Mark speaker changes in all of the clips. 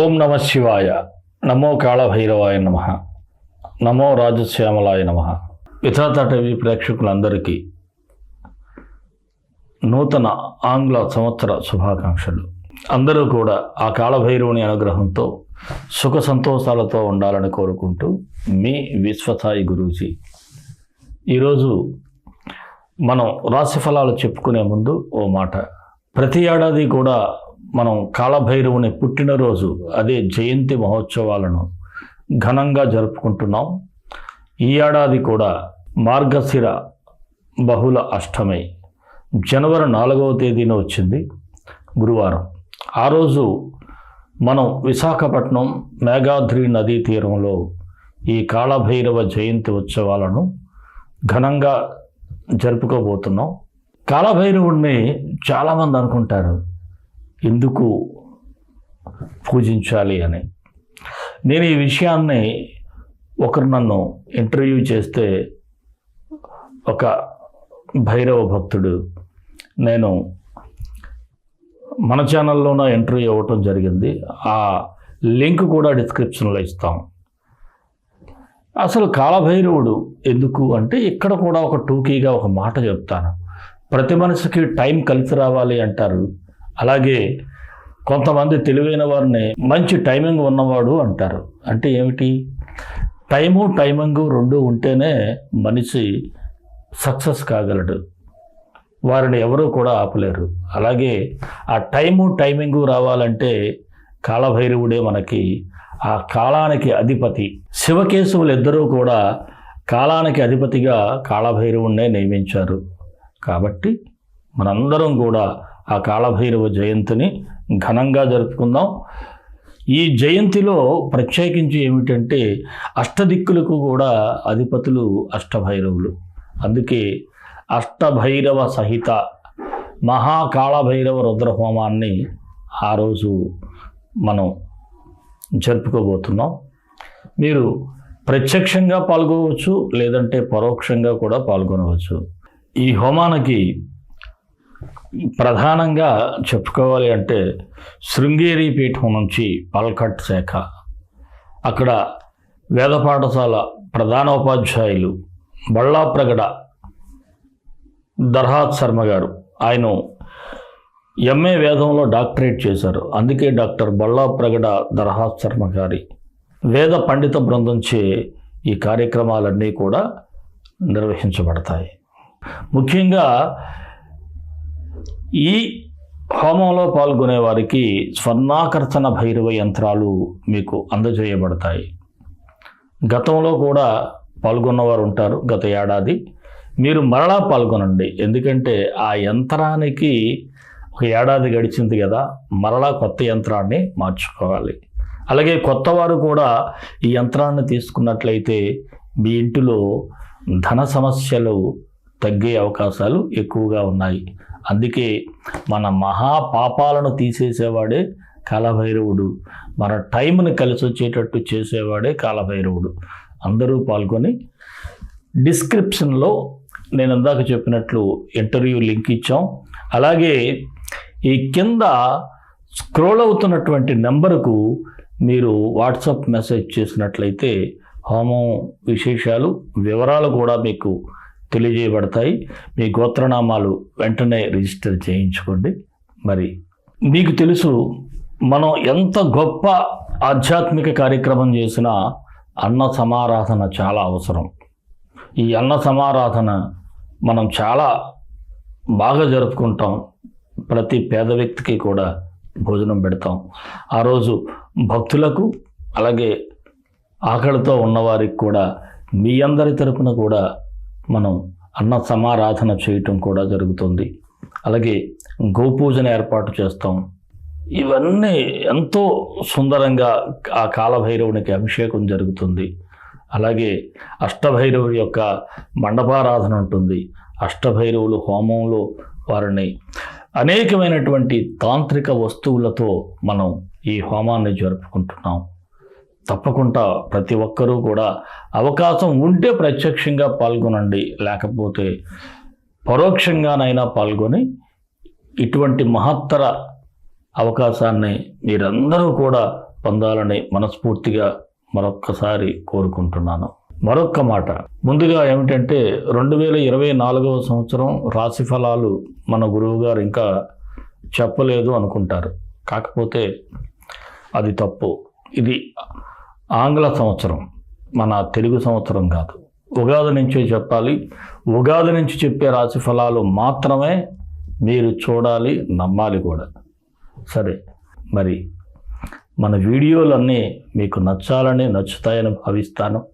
Speaker 1: ఓం నమ శివాయ. నమో కాళభైరవాయ నమ. నమో రాజశ్యామలాయ నమ. విధాత టీవీ ప్రేక్షకులందరికీ నూతన ఆంగ్ల సంవత్సర శుభాకాంక్షలు. అందరూ కూడా ఆ కాళభైరవుని అనుగ్రహంతో సుఖ సంతోషాలతో ఉండాలని కోరుకుంటూ మీ విశ్వసాయి గురూజీ. ఈరోజు మనం రాశి ఫలాలు చెప్పుకునే ముందు ఓ మాట. ప్రతి ఏడాది కూడా మనం కాళభైరవుని పుట్టినరోజు అదే జయంతి మహోత్సవాలను ఘనంగా జరుపుకుంటున్నాం. ఈ ఏడాది కూడా మార్గశిర బహుళ అష్టమి. జనవరి నాలుగవ తేదీన వచ్చింది గురువారం. ఆ రోజు మనం విశాఖపట్నం మేఘాద్రి నదీ తీరంలో ఈ కాళభైరవ జయంతి ఉత్సవాలను ఘనంగా జరుపుకోబోతున్నాం. కాళభైరవుడిని చాలామంది అనుకుంటారు. ఎందుకు పూజించాలి అని. నేను ఈ విషయాన్ని ఒకరు నన్ను ఇంటర్వ్యూ చేస్తే ఒక భైరవ భక్తుడు నేను మన ఛానల్లోన ఇంటర్వ్యూ అవ్వటం జరిగింది. ఆ లింక్ కూడా డిస్క్రిప్షన్లో ఇస్తాం. అసలు కాలభైరవుడు ఎందుకు అంటే ఇక్కడ కూడా ఒక టూకీగా ఒక మాట చెప్తాను. ప్రతి మనిషికి టైం కలిసి రావాలి అంటారు. అలాగే కొంతమంది తెలివైన వారిని మంచి టైమింగ్ ఉన్నవాడు అంటారు. అంటే ఏమిటి? టైము టైమింగు రెండు ఉంటేనే మనిషి సక్సెస్ కాగలడు. వారిని ఎవరూ కూడా ఆపలేరు. అలాగే ఆ టైము టైమింగు రావాలంటే కాలభైరవుడే మనకి ఆ కాలానికి అధిపతి. శివకేశవులు ఇద్దరూ కూడా కాలానికి అధిపతిగా కాళభైరవుణ్ణే నియమించారు. కాబట్టి మనందరం కూడా ఆ కాళభైరవ జయంతిని ఘనంగా జరుపుకుందాం. ఈ జయంతిలో ప్రత్యేకించి ఏమిటంటే అష్టదిక్కులకు కూడా అధిపతులు అష్టభైరవులు. అందుకే అష్టభైరవ సహిత మహాకాళభైరవ రుద్రహోమాన్ని ఆ రోజు మనం జరుపుకోబోతున్నాం. మీరు ప్రత్యక్షంగా పాల్గొనవచ్చు లేదంటే పరోక్షంగా కూడా పాల్గొనవచ్చు. ఈ హోమానికి ప్రధానంగా చెప్పుకోవాలి అంటే శృంగేరి పీఠం నుంచి పల్కట్ శాఖ. అక్కడ వేద పాఠశాల ప్రధానోపాధ్యాయులు బళ్ళాప్రగడ దర్హాత్ శర్మ గారు. ఆయన ఎంఏ వేదంలో డాక్టరేట్ చేశారు. అందుకే డాక్టర్ బళ్ళాప్రగడ దర్హాత్ శర్మ గారి వేద పండిత బృందంచే ఈ కార్యక్రమాలన్నీ కూడా నిర్వహించబడతాయి. ముఖ్యంగా ఈ హోమంలో పాల్గొనే వారికి స్వర్ణాకర్షణ భైరవ యంత్రాలు మీకు అందజేయబడతాయి. గతంలో కూడా పాల్గొన్నవారు ఉంటారు గత ఏడాది. మీరు మరలా పాల్గొనండి. ఎందుకంటే ఆ యంత్రానికి ఒక ఏడాది గడిచింది కదా మరలా కొత్త యంత్రాన్ని మార్చుకోవాలి. అలాగే కొత్త వారు కూడా ఈ యంత్రాన్ని తీసుకున్నట్లయితే మీ ఇంటిలో ధన సమస్యలు తగ్గే అవకాశాలు ఎక్కువగా ఉన్నాయి. అందుకే మన మహా పాపాలను తీసేసేవాడే కాలభైరవుడు. మన టైంని కలిసి వచ్చేటట్టు చేసేవాడే కాలభైరవుడు. అందరూ పాల్గొని డిస్క్రిప్షన్లో నేను ఇందాక చెప్పినట్లు ఇంటర్వ్యూ లింక్ ఇచ్చాం. అలాగే ఈ కింద స్క్రోల్ అవుతున్నటువంటి నెంబరుకు మీరు వాట్సాప్ మెసేజ్ చేసినట్లయితే హోమం విశేషాలు వివరాలు కూడా మీకు తెలియజేయబడతాయి. మీ గోత్రనామాలు వెంటనే రిజిస్టర్ చేయించుకోండి. మరి మీకు తెలుసు మనం ఎంత గొప్ప ఆధ్యాత్మిక కార్యక్రమం చేసినా అన్న సమారాధన చాలా అవసరం. ఈ అన్న సమారాధన మనం చాలా బాగా జరుపుకుంటాం. ప్రతి పేద వ్యక్తికి కూడా భోజనం పెడతాం. ఆ రోజు భక్తులకు అలాగే ఆకలితో ఉన్నవారికి కూడా మీ అందరి తరపున కూడా మనం అన్న సమారాధన చేయటం కూడా జరుగుతుంది. అలాగే గోపూజన ఏర్పాటు చేస్తాం. ఇవన్నీ ఎంతో సుందరంగా ఆ కాలభైరవునికి అభిషేకం జరుగుతుంది. అలాగే అష్టభైరవుడి యొక్క మండపారాధన ఉంటుంది. అష్టభైరవులు హోమంలో వారిని అనేకమైనటువంటి తాంత్రిక వస్తువులతో మనం ఈ హోమాన్ని జరుపుకుంటున్నాం. తప్పకుండా ప్రతి ఒక్కరూ కూడా అవకాశం ఉంటే ప్రత్యక్షంగా పాల్గొనండి. లేకపోతే పరోక్షంగానైనా పాల్గొని ఇటువంటి మహత్తర అవకాశాన్ని మీరందరూ కూడా పొందాలని మనస్ఫూర్తిగా మరొక్కసారి కోరుకుంటున్నాను. మరొక్క మాట. ముందుగా ఏమిటంటే రెండు వేల ఇరవై నాలుగవ సంవత్సరం రాశి ఫలాలు మన గురువుగారు ఇంకా చెప్పలేదు అనుకుంటారు. కాకపోతే అది తప్పు. ఇది ఆంగ్ల సంవత్సరం మన తెలుగు సంవత్సరం కాదు. ఉగాది నుంచే చెప్పాలి. ఉగాది నుంచి చెప్పే రాశి ఫలాలు మాత్రమే మీరు చూడాలి నమ్మాలి కూడా. సరే మరి మన వీడియోలన్నీ మీకు నచ్చాలని నచ్చుతాయని భావిస్తాను.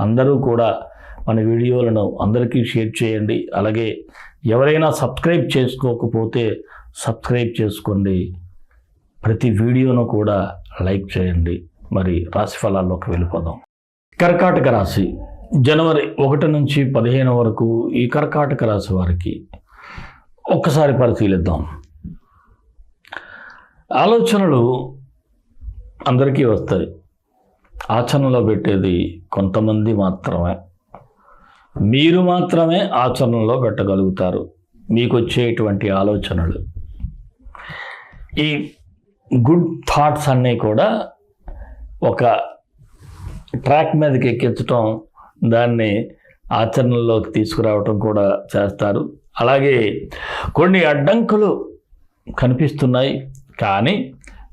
Speaker 1: అందరూ కూడా మన వీడియోలను అందరికీ షేర్ చేయండి. అలాగే ఎవరైనా సబ్స్క్రైబ్ చేసుకోకపోతే సబ్స్క్రైబ్ చేసుకోండి. ప్రతి వీడియోను కూడా లైక్ చేయండి. మరి రాశి ఫలాల్లోకి వెళ్ళిపోదాం. కర్కాటక రాశి. జనవరి ఒకటి నుంచి పదిహేను వరకు ఈ కర్కాటక రాశి వారికి ఒక్కసారి పరిశీలిద్దాం. ఆలోచనలు అందరికీ వస్తాయి. ఆచరణలో పెట్టేది కొంతమంది మాత్రమే. మీరు మాత్రమే ఆచరణలో పెట్టగలుగుతారు. మీకు వచ్చేటువంటి ఆలోచనలు. ఈ గుడ్ థాట్స్ అన్నీ కూడా ఒక ట్రాక్ మీదకి ఎక్కించటం దాన్ని ఆచరణలోకి తీసుకురావటం కూడా చేస్తారు. అలాగే కొన్ని అడ్డంకులు కనిపిస్తున్నాయి కానీ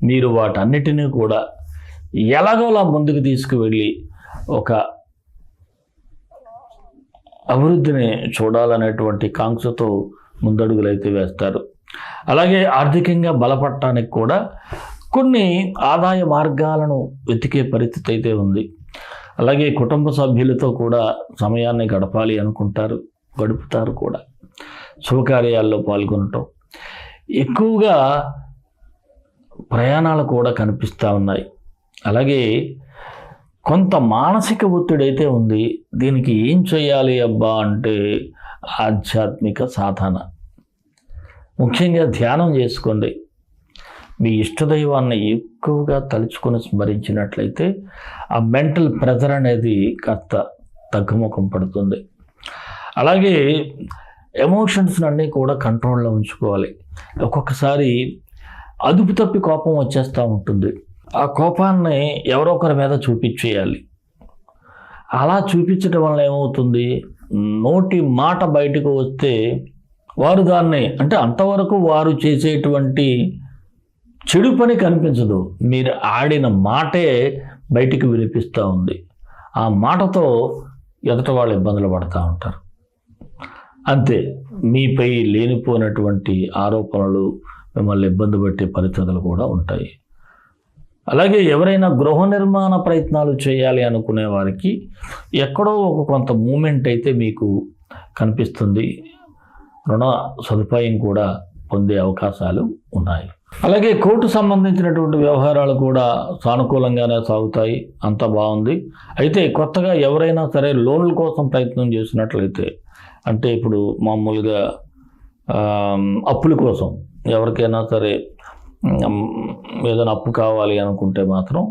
Speaker 1: మీరు వాటన్నిటినీ కూడా ఎలాగోలా ముందుకు తీసుకువెళ్ళి ఒక అభివృద్ధిని చూడాలనేటువంటి కాంక్షతో ముందడుగులైతే వేస్తారు. అలాగే ఆర్థికంగా బలపడటానికి కూడా కొన్ని ఆదాయ మార్గాలను వెతికే పరిస్థితి అయితే ఉంది. అలాగే కుటుంబ సభ్యులతో కూడా సమయాన్ని గడపాలి అనుకుంటారు గడుపుతారు కూడా. శుభకార్యాల్లో పాల్గొనటం. ఎక్కువగా ప్రయాణాలు కూడా కనిపిస్తూ ఉన్నాయి. అలాగే కొంత మానసిక ఒత్తిడి అయితే ఉంది. దీనికి ఏం చేయాలి అబ్బా అంటే ఆధ్యాత్మిక సాధన. ముఖ్యంగా ధ్యానం చేసుకోండి. మీ ఇష్టదైవాన్ని ఎక్కువగా తలుచుకొని స్మరించినట్లయితే ఆ మెంటల్ ప్రెజర్ అనేది కాస్త తగ్గుముఖం పడుతుంది. అలాగే ఎమోషన్స్ అన్నీ కూడా కంట్రోల్లో ఉంచుకోవాలి. ఒక్కొక్కసారి అదుపు తప్పి కోపం వచ్చేస్తూ ఉంటుంది. ఆ కోపాన్ని ఎవరో ఒకరి మీద చూపించేయాలి. అలా చూపించడం వల్ల ఏమవుతుంది? నోటి మాట బయటకు వస్తే వారు దాన్ని అంటే అంతవరకు వారు చేసేటువంటి చెడు పని కనిపించదు. మీరు ఆడిన మాటే బయటికి వినిపిస్తూ ఉంది. ఆ మాటతో ఎదుట వాళ్ళు ఇబ్బందులు పడుతూ ఉంటారు. అంతే మీపై లేనిపోయినటువంటి ఆరోపణలు మిమ్మల్ని ఇబ్బంది పెట్టే పరిస్థితులు కూడా ఉంటాయి. అలాగే ఎవరైనా గృహ నిర్మాణ ప్రయత్నాలు చేయాలి అనుకునే వారికి ఎక్కడో ఒక కొంత మూమెంట్ అయితే మీకు కనిపిస్తుంది. రుణ సదుపాయం కూడా పొందే అవకాశాలు ఉన్నాయి. అలాగే కోర్టు సంబంధించినటువంటి వ్యవహారాలు కూడా సానుకూలంగానే సాగుతాయి. అంత బాగుంది. అయితే కొత్తగా ఎవరైనా సరే లోన్ల కోసం ప్రయత్నం చేసినట్లయితే అంటే ఇప్పుడు మామూలుగా అప్పుల కోసం ఎవరికైనా సరే ఏదైనా అప్పు కావాలి అనుకుంటే మాత్రం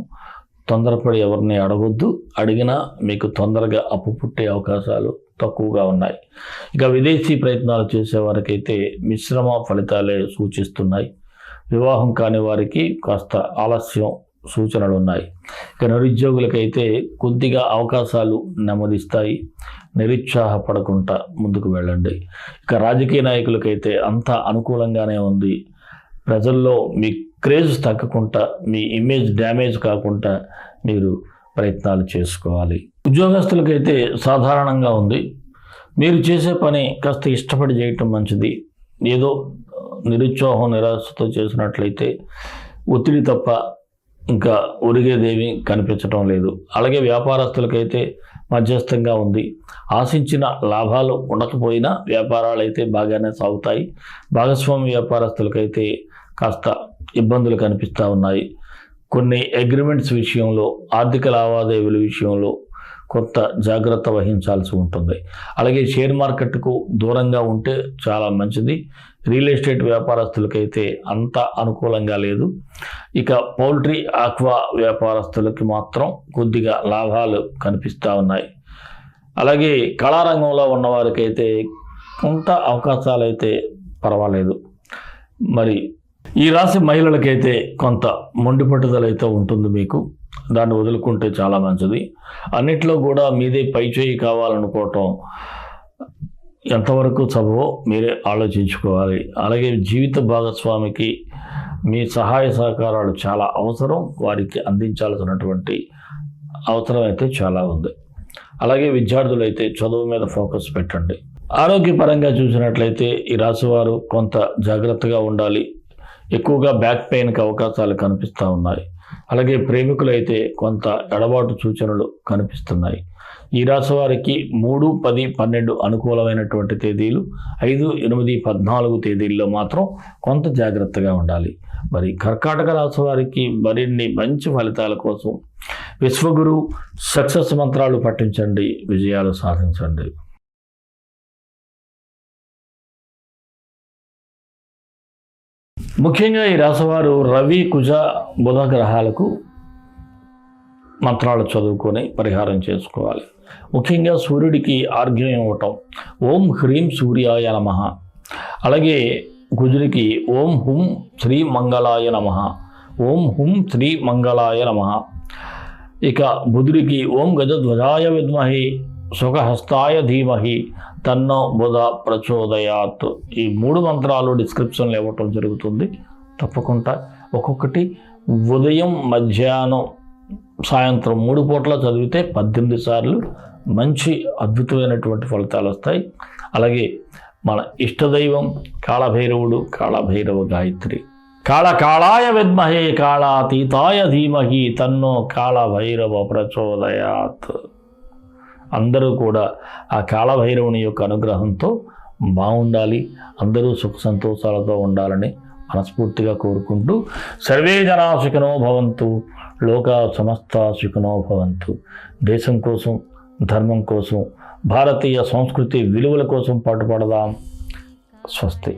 Speaker 1: తొందరపడి ఎవరిని అడగొద్దు. అడిగినా మీకు తొందరగా అప్పు పుట్టే అవకాశాలు తక్కువగా ఉన్నాయి. ఇక విదేశీ ప్రయత్నాలు చేసే వారికైతే మిశ్రమ ఫలితాలే సూచిస్తున్నాయి. వివాహం కాని వారికి కాస్త ఆలస్యం సూచనలు ఉన్నాయి ఇక నిరుద్యోగులకైతే కొద్దిగా అవకాశాలు నెమ్మదిస్తాయి. నిరుత్సాహపడకుండా ముందుకు వెళ్ళండి. ఇక రాజకీయ నాయకులకైతే అంతా అనుకూలంగానే ఉంది. ప్రజల్లో మీ క్రేజ్ తగ్గకుండా మీ ఇమేజ్ డ్యామేజ్ కాకుండా మీరు ప్రయత్నాలు చేసుకోవాలి. ఉద్యోగస్తులకైతే సాధారణంగా ఉంది. మీరు చేసే పని కాస్త ఇష్టపడి చేయటం మంచిది. ఏదో నిరుత్సాహం నిరాశతో చేసినట్లయితే ఒత్తిడి తప్ప ఇంకా ఒరిగేదేమీ కనిపించటం లేదు. అలాగే వ్యాపారస్తులకైతే మధ్యస్థంగా ఉంది. ఆశించిన లాభాలు ఉండకపోయినా వ్యాపారాలు అయితే బాగానే సాగుతాయి. భాగస్వామి వ్యాపారస్తులకైతే కాస్త ఇబ్బందులు కనిపిస్తూ ఉన్నాయి. కొన్ని అగ్రిమెంట్స్ విషయంలో ఆర్థిక లావాదేవీల విషయంలో కొంత జాగ్రత్త వహించాల్సి ఉంటుంది. అలాగే షేర్ మార్కెట్కు దూరంగా ఉంటే చాలా మంచిది. రియల్ ఎస్టేట్ వ్యాపారస్తులకైతే అంత అనుకూలంగా లేదు. ఇక పౌల్ట్రీ ఆక్వా వ్యాపారస్తులకి మాత్రం కొద్దిగా లాభాలు కనిపిస్తూ ఉన్నాయి. అలాగే కళారంగంలో ఉన్నవారికైతే కొంత అవకాశాలు అయితే పర్వాలేదు. మరి ఈ రాశి మహిళలకైతే కొంత మొండి పట్టుదల అయితే ఉంటుంది మీకు. దాన్ని వదులుకుంటే చాలా మంచిది. అన్నిట్లో కూడా మీదే పై చేయి కావాలనుకోవటం ఎంతవరకు చదువో మీరే ఆలోచించుకోవాలి. అలాగే జీవిత భాగస్వామికి మీ సహాయ సహకారాలు చాలా అవసరం. వారికి అందించాల్సినటువంటి అవసరం అయితే చాలా ఉంది. అలాగే విద్యార్థులు అయితే చదువు మీద ఫోకస్ పెట్టండి. ఆరోగ్యపరంగా చూసినట్లయితే ఈ రాశివారు కొంత జాగ్రత్తగా ఉండాలి. ఎక్కువగా బ్యాక్ పెయిన్కి అవకాశాలు కనిపిస్తూ ఉన్నాయి. అలాగే ప్రేమికులైతే కొంత ఎడబాటు సూచనలు కనిపిస్తున్నాయి. ఈ రాశి వారికి మూడు పది పన్నెండు అనుకూలమైనటువంటి తేదీలు ఐదు ఎనిమిది పద్నాలుగు తేదీల్లో మాత్రం కొంత జాగ్రత్తగా ఉండాలి. మరి కర్కాటక రాశి వారికి మరిన్ని మంచి ఫలితాల కోసం విశ్వగురు సక్సెస్ మంత్రాలు పఠించండి విజయాలు సాధించండి. ముఖ్యంగా ఈ రాసవారు రవి కుజ బుధ గ్రహాలకు మంత్రాలు చదువుకొని పరిహారం చేసుకోవాలి. ముఖ్యంగా సూర్యుడికి ఆర్ఘ్యం ఇవ్వటం. ఓం హ్రీం సూర్యాయ నమ. అలాగే కుజుడికి ఓం హుం శ్రీ మంగళాయ నమ. ఓం హుం శ్రీ మంగళాయ నమ. ఇక బుధుడికి ఓం గజధ్వజాయ విద్మహి సుఖహస్తాయ ధీమహి తన్నో బుధ ప్రచోదయాత్. ఈ మూడు మంత్రాలు డిస్క్రిప్షన్లు ఇవ్వటం జరుగుతుంది. తప్పకుండా ఒక్కొక్కటి ఉదయం మధ్యాహ్నం సాయంత్రం మూడు పూట్ల చదివితే పద్దెనిమిది సార్లు మంచి అద్భుతమైనటువంటి ఫలితాలు వస్తాయి. అలాగే మన ఇష్టదైవం కాళభైరవుడు కాళభైరవ గాయత్రి. కాళ కాళాయ విద్మహే కాళాతీతాయ ధీమహి తన్నో కాళభైరవ ప్రచోదయాత్. అందరూ కూడా ఆ కాళభైరవుని యొక్క అనుగ్రహంతో బాగుండాలి. అందరూ సుఖ సంతోషాలతో ఉండాలని మనస్ఫూర్తిగా కోరుకుంటూ సర్వే జనా సుఖినో భవంతు లోక సమస్త సుఖినో భవంతు. దేశం కోసం ధర్మం కోసం భారతీయ సంస్కృతి విలువల కోసం పాటుపడదాం. స్వస్తి.